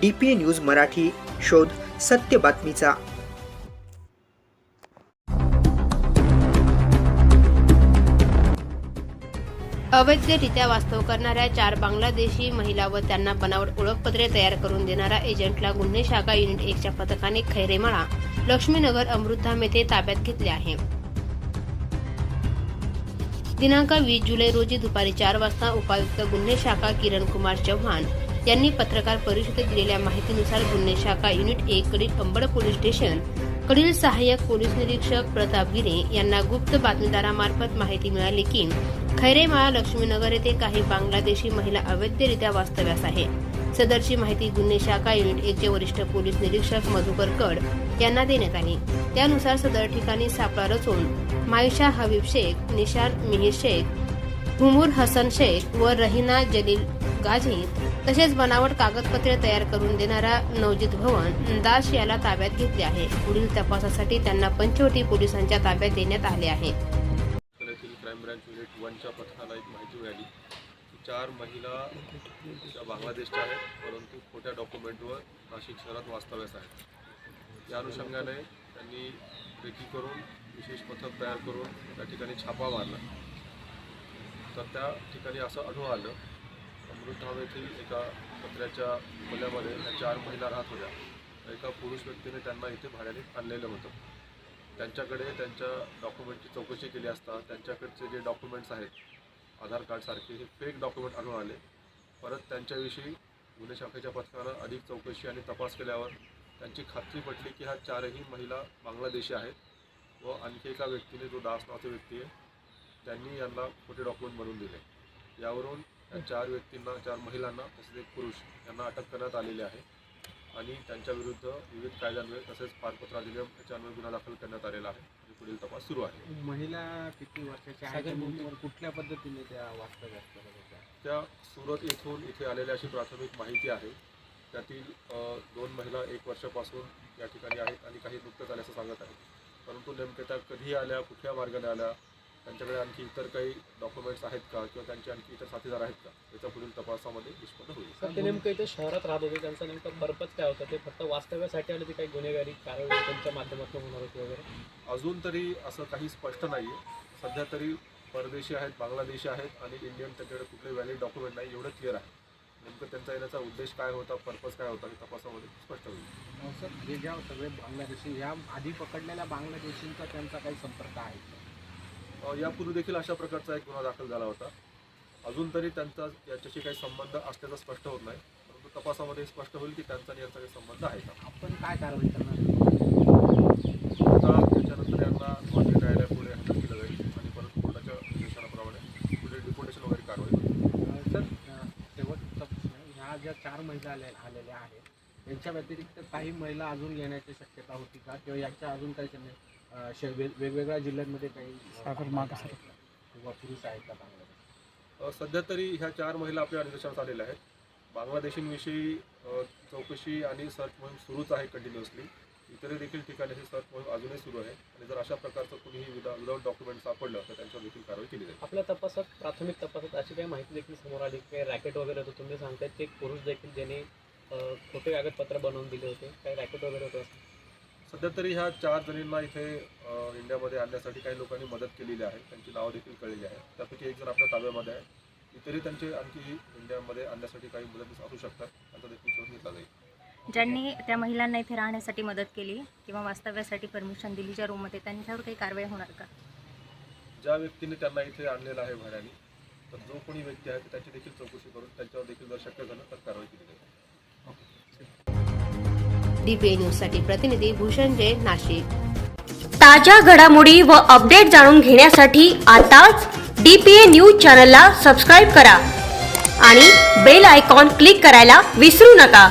D P news Marathi शोध सत्य बातमीचा. अवैधरित्या वास्तव करणाऱ्या चार बांगलादेशी महिला व त्यांना बनावट ओळखपत्रे तयार करून देणाऱ्या एजंटला गुन्हे शाखा युनिट एकच्या पथकाने खैरेमाळा लक्ष्मीनगर अमृतधाम येथे ताब्यात घेतले आहे. दिनांक वीस जुलै रोजी दुपारी चार वाजता उपायुक्त गुन्हे शाखा किरण कुमार चव्हाण यांनी पत्रकार परिषदेत दिलेल्या माहितीनुसार गुन्हे शाखा युनिट एक कडील अंबड पोलीस स्टेशन कडील सहाय्यक पोलीस निरीक्षक प्रताप गिरे यांना गुप्त बातमीदारामार्फत माहिती मिळाली की खैरेमाळा लक्ष्मीनगर येथे काही बांगलादेशी महिला अवैधरित्या वास्तव्यास आहे. सदरची माहिती गुन्हे शाखा युनिट एकचे वरिष्ठ पोलीस निरीक्षक मधुकर कड यांना देण्यात आली. त्यानुसार सदर ठिकाणी सापळा रचून मायशा हबीब शेख निशार मिहीर शेख हुमूर हसन शेख व रहिना जलील गाझी तसेच बनावट कागदपत्रे तयार करून देणारा नवजित भवन दास याला ताब्यात घेतले आहे. पुढील तपासासाठी त्यांना पंचवटी पोलिसांच्या ताब्यात देण्यात आले आहे. क्राईम ब्रँच युनिट वनच्या पथकाला एक माहिती मिळाली. की चार महिला त्या बांगलादेशच्या आहेत परंतु खोट्या डॉक्युमेंटवर नाशिक शहरात वास्तव्यास आहेत. या अनुषंगाने त्यांनी रेकी करून विशेष पथक तयार करून त्या ठिकाणी छापा मारला. तर त्या ठिकाणी असं आढळून आलं अमृतधाम येथील एका पत्र्याच्या खोल्यामध्ये या चार महिला राहत होत्या. एका पुरुष व्यक्तीने त्यांना इथे भाड्याने आणलेलं होतं. त्यांच्याकडे त्यांच्या डॉक्युमेंटची चौकशी केली असता त्यांच्याकडचे जे डॉक्युमेंट्स आहेत आधार कार्डसारखे हे फेक डॉक्युमेंट आढळून आले. परत त्यांच्याविषयी गुन्हे शाखेच्या पथकानं अधिक चौकशी आणि तपास केल्यावर त्यांची खात्री पटली की ह्या चारही महिला बांगलादेशी आहेत व आणखी एका व्यक्तीने जो दास नावाचा व्यक्ती आहे त्यांनी यांना खोटे डॉक्युमेंट बनवून दिले. यावरून या चार व्यक्तींना चार महिलांना तसेच एक पुरुष यांना अटक करण्यात आलेली आहे. आणि त्यांच्या विरुद्ध विविध कायद्यान्वये तसेच पारपत्र अधिनियम याच्यान्वये गुन्हा दाखल करण्यात आलेला आहे. आणि पुढील तपास सुरू आहे. महिला किती वर्षाच्या आहेत कुठल्या पद्धतीने त्या वास्तव्यात करत होत्या? त्या सुरत येथून इथे आलेल्या अशी प्राथमिक माहिती आहे. त्यातील दोन महिला एक वर्षापासून या ठिकाणी आहेत आणि काही नुकतंच आल्याचं सांगत आहेत. परंतु नेमक्या त्या कधी आल्या कुठल्या मार्गाने आल्या त्यांच्याकडे आणखी इतर काही डॉक्युमेंट्स आहेत का? किंवा त्यांचे आणखी इतर साथीदार आहेत का? याचा पुढील तपासामध्ये निष्पन्न होईल. ते नेमकं इथे शहरात राहत होते. त्यांचा नेमका पर्पज काय होता? ते फक्त वास्तव्यासाठी आले ते काही गुन्हेगारी कारवाई त्यांच्या माध्यमातून होणार होती वगैरे? अजून तरी असं काही स्पष्ट नाही आहे सध्या तरी परदेशी आहेत बांगलादेशी आहेत आणि इंडियन त्यांच्याकडे कुठले व्हॅलिड डॉक्युमेंट नाही एवढं क्लिअर आहे. नेमकं त्यांचा येण्याचा उद्देश काय होता पर्पज काय होता हे तपासामध्ये स्पष्ट होईल. सर. हे ज्या सगळे बांगलादेशी या आधी पकडलेल्या बांगलादेशींचा त्यांचा काही संपर्क आहे यापूर्वी देखील अशा प्रकारचा एक गुन्हा दाखल झाला होता. अजून तरी त्यांचा याच्याशी काही संबंध असल्याचं स्पष्ट होत नाही. परंतु तपासामध्ये स्पष्ट होईल की त्यांचा आणि याचा काही संबंध आहे का? आपण काय कारवाई करणार? आता त्याच्यानंतर यांना गुवाहाटी न्यायालयापुढे हजर केलं जाईल आणि परत कोर्टाच्या निर्देशनाप्रमाणे पुढे डिपोटेशन वगैरे कारवाई होईल. अं, सर अं, शेवटचा प्रश्न ह्या ज्या चार महिला आल्या आलेल्या आहेत यांच्या व्यतिरिक्त काही महिला अजून येण्याची शक्यता होती का? किंवा याच्या अजून काही त्यांनी अं, शे- वेग- वेगवेगळ्या जिल्ह्यांमध्ये काही अं, बांगलादेश आहेत का? किंवा पुरुष आहेत का बांगलादेश? अ, सध्या तरी ह्या चार महिला आपल्या निदर्शनास आलेल्या आहेत. बांगलादेशींविषयी अ, चौकशी आणि सर्च मोहीम सुरूच आहे कंटिन्युअसली इतरही देखील ठिकाणी ही सर्च मोहीम अजूनही सुरू आहे. आणि जर अशा प्रकारचं कुणीही विदा विदाऊट डॉक्युमेंट सापडलं तर त्यांच्यावर देखील कारवाई केली जाईल. आपल्या तपासात प्राथमिक तपासात अशी काही माहिती देखील समोर आली की काही रॅकेट वगैरे होतं तुम्ही सांगतायत की एक पुरुष देखील ज्याने अं, खोटे कागदपत्र बनवून दिले होते काही रॅकेट वगैरे होतं असं. सध्या तरी ह्या चार जणींना इथे इंडियामध्ये आणण्यासाठी काही लोकांनी मदत केलेली आहे. त्यांची नावं देखील कळलेली आहे त्यापैकी एक जण आपल्या ताब्यामध्ये आहे. इतरही त्यांचे आणखी इंडियामध्ये आणण्यासाठी काही मदत असू शकतात. त्यांचा देखील शोध घेतला जाईल. ज्यांनी त्या महिलांना इथे राहण्यासाठी मदत केली किंवा वास्तव्यासाठी परमिशन दिली ज्या रूममध्ये त्यांच्यावर काही कारवाई होणार का? ज्या व्यक्तीने त्यांना इथे आणलेलं आहे भाड्याने तर जो कोणी व्यक्ती आहे त्याची देखील चौकशी करून त्यांच्यावर देखील जर शक्य झालं तर कारवाई केली जाईल. डीपीए न्यूजसाठी प्रतिनिधी भूषण जैन नाशिक. ताज्या घडामोडी व अपडेट जाणून घेण्यासाठी आताच डी पी ए न्यूज चॅनलला सबस्क्राईब करा आणि बेल आयकॉन क्लिक करायला विसरू नका.